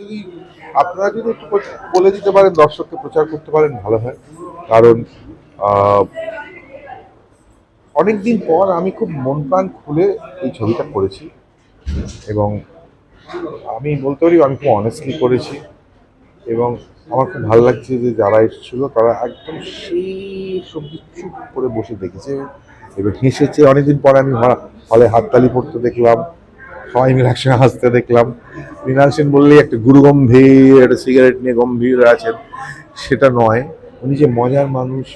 যদি আপনারা যদি একটু বলে দিতে পারেন, দর্শককে প্রচার করতে পারেন, ভালো হয়। কারণ অনেকদিন পর আমি খুব মন প্রাণ খুলে এই ছবিটা করেছি। এবং আমি বলতে পারি, আমি খুব অনেস্টলি করেছি। এবং আমার খুব ভালো লাগছে যে যারা এসেছিল, তারা একদম সেই সবজি চুপ করে বসে দেখেছে এবং হেসেছে। অনেকদিন পরে আমি হলে হাততালি পড়তে দেখলাম। সবাই মিলে একসঙ্গে হাসতে দেখলাম। মৃণাল সেন বললেই একটা গুরু গম্ভীর একটা সিগারেট নিয়ে গম্ভীর আছেন। সেটা নয়, উনি যে মজার মানুষ,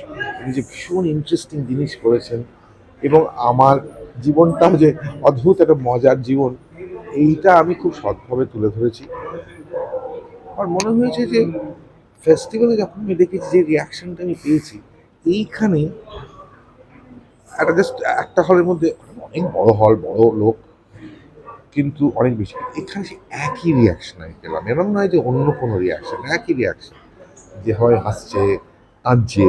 উনি যে ভীষণ ইন্টারেস্টিং জিনিস করেছেন এবং আমার জীবনটাও যে অদ্ভুত একটা মজার জীবন, এইটা আমি খুব সৎভাবে তুলে ধরেছি। আমার মনে হয়েছে যে ফেস্টিভ্যালে যখন আমি দেখেছি যে রিয়াকশনটা আমি পেয়েছি, এইখানে একটা জাস্ট একটা হলের মধ্যে অনেক বড় হল বড় লোক কিন্তু অনেক বেশি। এখানে সে একই রিয়াকশন আমি পেলাম। এরকম নয় যে অন্য কোনো রিয়াকশন একই রিয়াকশন যে হয় হাসছে, কাঁদছে।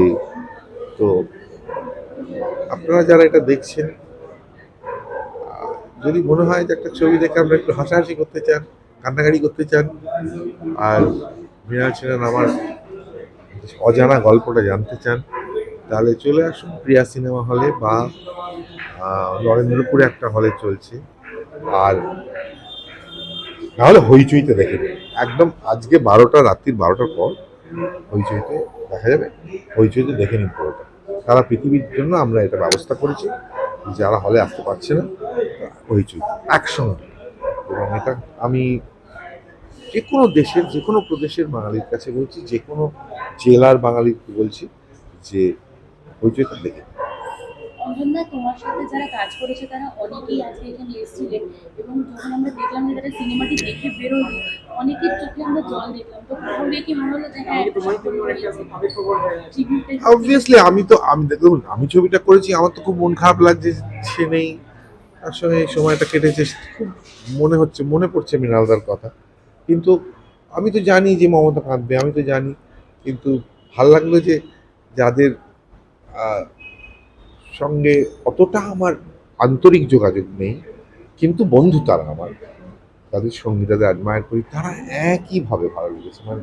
তো আপনারা যারা এটা দেখছেন যদি মনে হয় যে একটা ছবি দেখে আমরা একটু হাসাহাসি করতে চান কান্নাকাটি করতে চান, আর মৃণাল সেনের আমার অজানা গল্পটা জানতে চান, তাহলে চলে আসুন প্রিয়া সিনেমা হলে বা নরেন্দ্রপুরে একটা হলে চলছে। আর নাহলে হইচইতে দেখে। একদম আজকে বারোটা, রাত্রির বারোটার পর হইচইতে দেখা যাবে, হইচইতে দেখে নিন পুরোটা। সারা পৃথিবীর জন্য আমরা এটা ব্যবস্থা করেছি, যারা হলে আসতে পারছে না, হইচই। একসঙ্গে। এবং এটা আমি যে কোনো দেশের যে কোনো প্রদেশের বাঙালির কাছে বলছি যে কোনো জেলার বাঙালিকে বলছি যে হইচইটা দেখে নিন। তোমার সাথে যারা কাজ করেছে তারা অনেকেই আছে এখানে এসেছিলেন এবং যখন আমরা দেখলাম যে তারা সিনেমাটি দেখে বেরোলো অনেকের চোখে আমরা জল দেখলাম। তো কোথাও কি মনে হলো যে হ্যাঁ অবভিয়াসলি আমি তো আমি দেখুন আমি ছবিটা করেছি আমার তো খুব মন খারাপ লাগছে সে নেই। তার সঙ্গে এই সময়টা কেটেছে খুব মনে হচ্ছে মনে পড়ছে মৃণালদার কথা। কিন্তু আমি তো জানি যে মমতা কাঁদবে আমি তো জানি। কিন্তু ভালো লাগল যে যাদের সঙ্গে অতটা আমার আন্তরিক যোগাযোগ নেই, কিন্তু বন্ধু তারা আমার। তাদের সঙ্গী তাদের অ্যাডমায়ার করি, তারা একইভাবে ভালো লেগেছে। মানে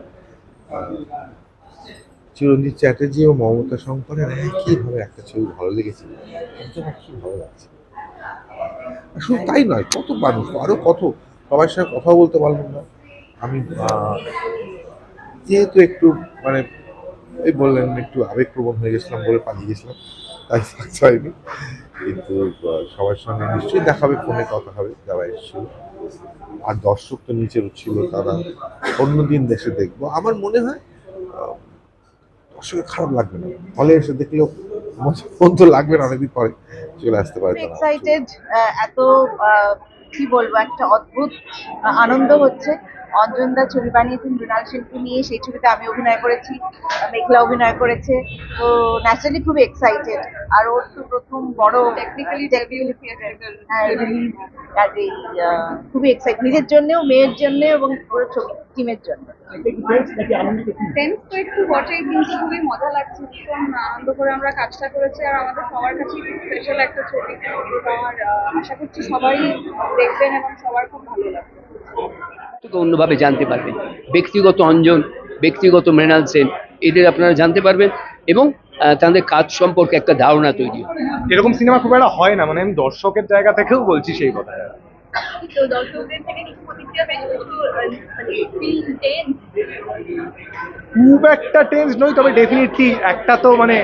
চিরঞ্জিত চ্যাটার্জি ও মমতা শঙ্করের একইভাবে একটা ছবি ভালো লেগেছে ভালো লাগছে। শুধু তাই নয়, কত মানুষ, আরও কত, সবার সঙ্গে কথা বলতে পারলাম না। আমি যেহেতু একটু মানে এই বললেন একটু আবেগপ্রবণ হয়ে গেছিলাম বলে পালিয়ে গেছিলাম তাই থাকতে কিন্তু সবার সঙ্গে নিশ্চয়ই দেখাবে ফোনে কথা হবে, যারা এসেছিল আর দর্শক তো নিচে ছিল, তারা অন্যদিন দেশে দেখব। আমার মনে হয় দর্শকের খারাপ লাগবে না। হলে এসে দেখলেও ফোন তো লাগবে না, অনেকদিন পরে চলে আসতে পারে এক্সাইটেড এত কি বলব, একটা অদ্ভুত আনন্দ হচ্ছে। অঞ্জনদা ছবি বানিয়েছেন মৃণাল সেনকে নিয়ে। সেই ছবিতে আমি অভিনয় করেছি মেঘলা অভিনয় করেছে। তো ন্যাচারালি খুব এক্সাইটেড আর ওর তো প্রথম বড় টেকনিক্যালি খুবই এক্সাইট নিজের জন্যেও মেয়ের জন্য এবং পুরো ছবি টিমের জন্য। তো একটু কিন্তু খুবই মজা লাগছে ভীষণ আনন্দ করে আমরা কাজটা করেছি। আর আমাদের সবার কাছে স্পেশাল একটা ছবি। আমার আশা করছি সবাই দেখবেন এবং সবার খুব ভালো লাগবে। থেকে অন্যভাবে জানতে পারবেন ব্যক্তিগত অঞ্জন ব্যক্তিগত মৃণাল সেন এদের আপনারা জানতে পারবেন এবং তাদের কাজ সম্পর্কে একটা ধারণা তৈরি হবে। এরকম সিনেমা খুব একটা হয় না মানে আমি দর্শকের জায়গা থেকেও বলছি সেই কথা। তো দর্শকদের থেকে কিছু প্রতিক্রিয়া পেয়েছি একটু মানে ফিল টেন্স খুব একটা টেন্স নই তবে ডেফিনেটলি একটা তো মানে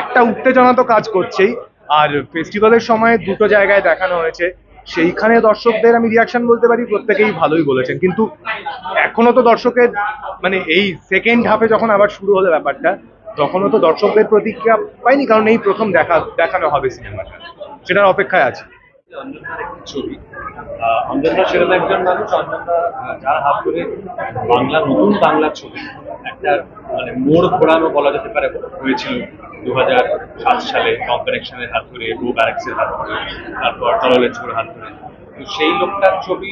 একটা উত্তেজনা তো কাজ করছেই। আর ফেস্টিভ্যালের সময় দুটো জায়গায় দেখানো হয়েছে। সেইখানে দর্শকদের আমি রিয়াকশন বলতে পারি, প্রত্যেকেই ভালোই বলেছেন। কিন্তু এখনও তো দর্শকের মানে এই সেকেন্ড হাফে যখন আবার শুরু হলো ব্যাপারটা, তখনও তো দর্শকদের প্রতিক্রিয়া পাইনি, কারণ এই প্রথম দেখা, দেখানো হবে সিনেমাটা। সেটার অপেক্ষায় আছি। বাংলা, নতুন বাংলা ছবি। একটা মানে মোড় ঘোরানো বলা যেতে পারে, হয়েছিল। দু হাজার সাত সালে টম হাত ধরে বো ব্যারেক্সের হাত ধরে, তারপর তরলের ছোড় হাত ধরে। তো সেই লোকটার ছবি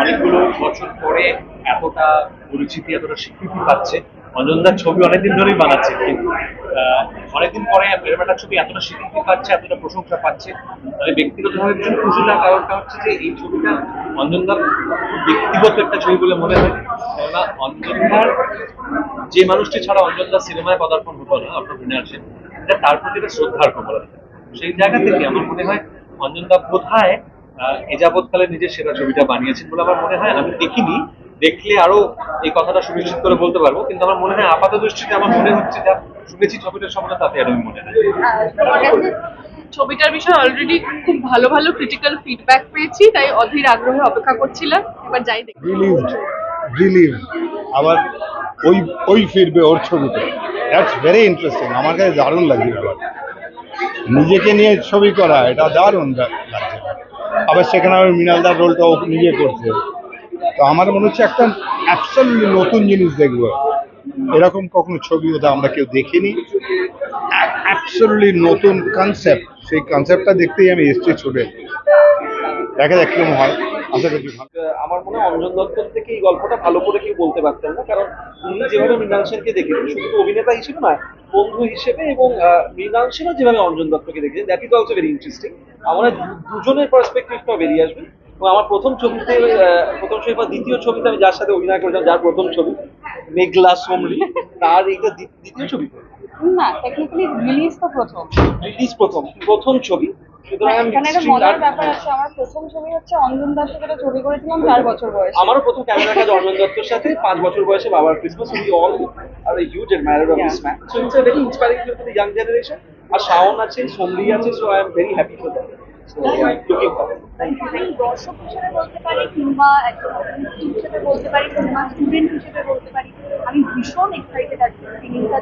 অনেকগুলো বছর পরে এতটা পরিচিতি, এতটা স্বীকৃতি পাচ্ছে। অঞ্জনদার ছবি অনেকদিন ধরেই বানাচ্ছে, কিন্তু অনেকদিন পরে একটা ছবি এতটা স্বীকৃতি পাচ্ছে, এতটা প্রশংসা পাচ্ছে। মানে ব্যক্তিগতভাবে ভীষণ খুশি লাগার কারণটা হচ্ছে যে এই ছবিটা অঞ্জনদার ব্যক্তিগত একটা ছবি বলে মনে হয়। কেননা অঞ্জনদার, যে মানুষটি ছাড়া অঞ্জনদার সিনেমায় পদার্পণ হতো না আপনার মৃণাল সেন এটা তার প্রতি একটা শ্রদ্ধার যায় সেই জায়গা থেকে আমার মনে হয় অঞ্জনদা বোধহয় আহ, এ যাবৎকালে নিজের সেরা ছবিটা বানিয়েছেন বলে আমার মনে হয়। আমি দেখিনি দেখলে আরও এই কথাটা সুনিশ্চিত করে বলতে পারব। কিন্তু আমার মনে হয় আপাত দৃষ্টিতে আমার মনে হচ্ছে যা শুনেছি ছবিটার সম্বন্ধে তাতে আরও মনে হয় ছবিটার বিষয়ে অলরেডি খুব ভালো ভালো ক্রিটিক্যাল ফিডব্যাক পেয়েছি তাই অধীর আগ্রহে অপেক্ষা করছিলাম। এবার যাই দেখি। রিলিভড রিলিভ আবার ওই ওই ফিরবে ওর ছবিতে। দ্যাটস ভেরি ইন্টারেস্টিং আমার কাছে দারুণ লাগছে নিজেকে নিয়ে ছবি করা, এটা দারুণ লাগছে। আবার সেখানে আবার মৃণালদার রোলটা ও নিজে করছে। তো আমার মনে হচ্ছে একটা অ্যাবসলিউটলি নতুন জিনিস দেখব। এরকম কখনো ছবি ওটা আমরা কেউ দেখিনি। অ্যাবসলিউটলি নতুন কনসেপ্ট সেই কনসেপ্টটা দেখতেই আমি এসছি ছুটে। দেখা যাক কীরকম হয়। আশা করছি আমার মনে হয় অঞ্জন দত্তর থেকে এই গল্পটা ভালো করে কেউ বলতে পারতেন না কারণ উনি যেভাবে মৃণাল সেনকে দেখেছেন শুধু অভিনেতা হিসেবে নয় বন্ধু হিসেবে এবং মৃণাল সেনও যেভাবে অঞ্জন দত্তকে দেখেছেন that is also very interesting আমার দুজনের পার্সপেক্টিভটা বেরিয়ে আসবে। এবং আমার প্রথম ছবিতে আহ, প্রথম ছবি বা দ্বিতীয় ছবিতে আমি যার সাথে অভিনয় করেছিলাম যার প্রথম ছবি মেঘলা সোমলি তার এইটা দ্বিতীয় ছবি। না টেকনিক্যালি রিলিজ তো প্রথম। রিলিজ প্রথম প্রথম ছবি। এখানে একটা মজার ব্যাপার আছে। আমার প্রথম ছবি হচ্ছে অঞ্জন দাসের সাথে ছবি করেছিলাম চার বছর বয়সে। আমারও প্রথম ক্যামেরা কাজ অর্ণব দত্তর সাথে পাঁচ বছর বয়সে বাবার Christmas we all are huge admire of this man so it's a very inspiring for the young generation আর শাওন আছে সোমলি আছে so I am very happy for that দর্শক হিসেবে বলতে পারি কিংবা হিসেবে বলতে পারি কিংবা স্টুডেন্ট হিসেবে বলতে পারি আমি ভীষণ এক্সাইটেড আছি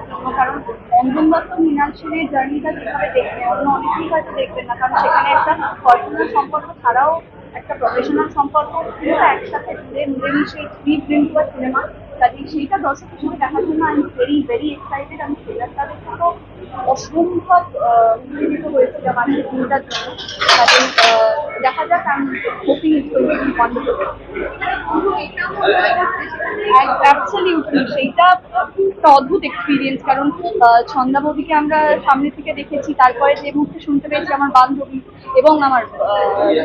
জন্য। কারণ অঞ্জন দত্ত মৃণাল জার্নিটা কীভাবে দেখবে অন্য অনেকেই হয়তো দেখবেন না, কারণ সেখানে একটা পার্সোনাল সম্পর্ক ছাড়াও একটা প্রফেশনাল সম্পর্ক পুরোটা একসাথে জুড়ে মিলেমিশে থ্রি ফিল্ম বা সিনেমা কাজে সেইটা দর্শক হিসেবে দেখার জন্য আমি ভেরি ভেরি এক্সাইটেড আমি ট্রেলারটা দেখে তো অসম্ভব উত্তেজিত হয়েছিলাম আজকে দিনটার জন্য। কাজে দেখা যাক আমি hoping it's going to be absolutely সেইটা একটা অদ্ভুত এক্সপিরিয়েন্স কারণ আহ, ছন্দা বৌদিকে আমরা সামনে থেকে দেখেছি তারপরে যে মুহূর্তে শুনতে পেয়েছি আমার বান্ধবী এবং আমার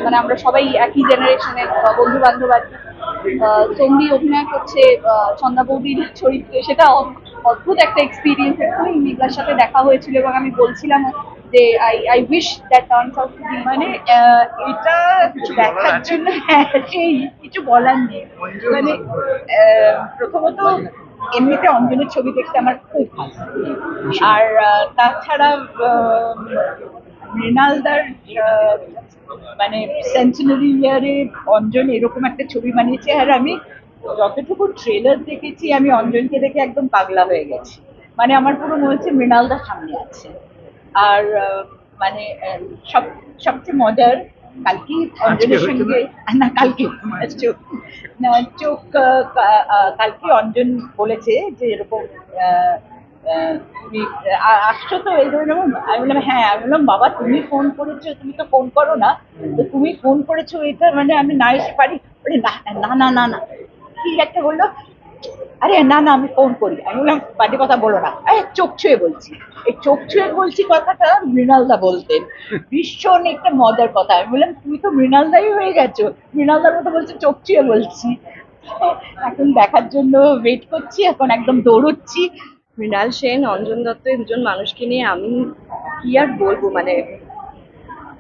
মানে আমরা সবাই একই জেনারেশনের বন্ধু বান্ধব। আহ, চন্ডী অভিনয় করছে ছন্দা বৌদির চরিত্রে সেটা অদ্ভুত একটা এক্সপিরিয়েন্স এক্ষুনি মেঘলার সাথে দেখা হয়েছিল এবং আমি বলছিলাম যে I I wish that turns out to be মানে এটা দেখার জন্য হ্যাঁ, সেই কিছু বলার নেই। মানে প্রথমত এমনিতে অঞ্জনের ছবি দেখতে আমার খুব ভালো আর তাছাড়া মৃণালদার মানে সেঞ্চুরি ইয়ারে অঞ্জন এরকম একটা ছবি বানিয়েছে। আর আমি যতটুকু ট্রেলার দেখেছি আমি অঞ্জনকে দেখে একদম পাগলা হয়ে গেছি। মানে আমার পুরো মনে হচ্ছে মৃণালদা সামনে আছে। আর মানে সব সবচেয়ে মজার কালকে অঞ্জনের সঙ্গে না কালকে না চোখ কালকে অঞ্জন বলেছে যে এরকম তুমি আসছো তো এই ধরনের আমি বললাম হ্যাঁ। আমি বললাম বাবা তুমি ফোন করেছ তুমি তো ফোন করো না। তো তুমি ফোন করেছ এটা মানে আমি না এসে পারি? না না না না না। কি একটা বলল আরে, না না, আমি ফোন করি। আমি বললাম বাড়ির কথা বলো না। চোখ ছুঁয়ে বলছি। এই চোখ ছুঁয়ে বলছি কথাটা মৃণালদা বলতেন। ভীষণ একটা মজার কথা। আমি বললাম, তুমি তো মৃণালদাই হয়ে গেছো। মৃণালদার মতো বলছে, চোখ ছুঁয়ে বলছি। এখন দেখার জন্য ওয়েট করছি, এখন একদম দৌড়চ্ছি। মৃণাল সেন, অঞ্জন দত্ত এই দুজন মানুষকে নিয়ে আমি কি আর বলব? মানে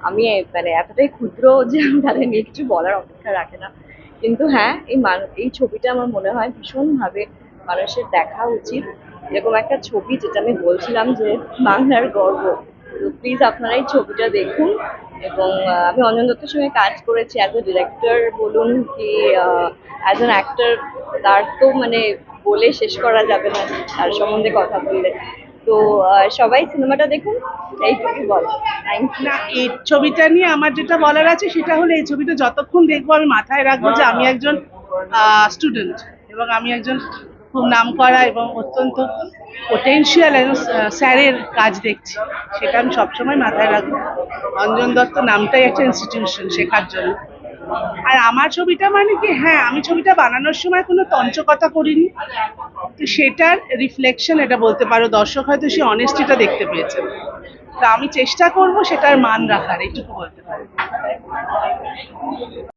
আমি মানে এতটাই ক্ষুদ্র যে আমি তাদের নিয়ে কিছু বলার অপেক্ষা রাখে না। কিন্তু হ্যাঁ এই এই ছবিটা আমার মনে হয় ভীষণভাবে মানুষের দেখা উচিত। এরকম একটা ছবি যেটা আমি বলছিলাম যে বাংলার গর্ব। তো প্লিজ আপনারা এই ছবিটা দেখুন এবং আমি অঞ্জন দত্তের সঙ্গে কাজ করেছি। অ্যাজ এ ডিরেক্টর বলুন কি অ্যাজ অ্যান অ্যাক্টর তার তো মানে বলে শেষ করা যাবে না, তার সম্বন্ধে কথা বললে। তো সবাই সিনেমাটা দেখুন না, এই ছবিটা নিয়ে আমার যেটা বলার আছে সেটা হলো এই ছবিটা যতক্ষণ দেখব আমি মাথায় রাখব যে আমি একজন স্টুডেন্ট এবং আমি একজন খুব নাম করা এবং অত্যন্ত পোটেনশিয়াল একজন স্যারের কাজ দেখছি। সেটা আমি সবসময় মাথায় রাখব। অঞ্জন দত্ত নামটাই একটা ইনস্টিটিউশন শেখার জন্য। আর আমার ছবিটা মানে কি হ্যাঁ আমি ছবিটা বানানোর সময় কোনো তঞ্চকতা করিনি। তো সেটার রিফ্লেকশন এটা বলতে পারো, দর্শক হয়তো সে অনেস্টিটা দেখতে পেয়েছে। তা আমি চেষ্টা করব সেটার মান রাখার, এইটুকু বলতে পারি।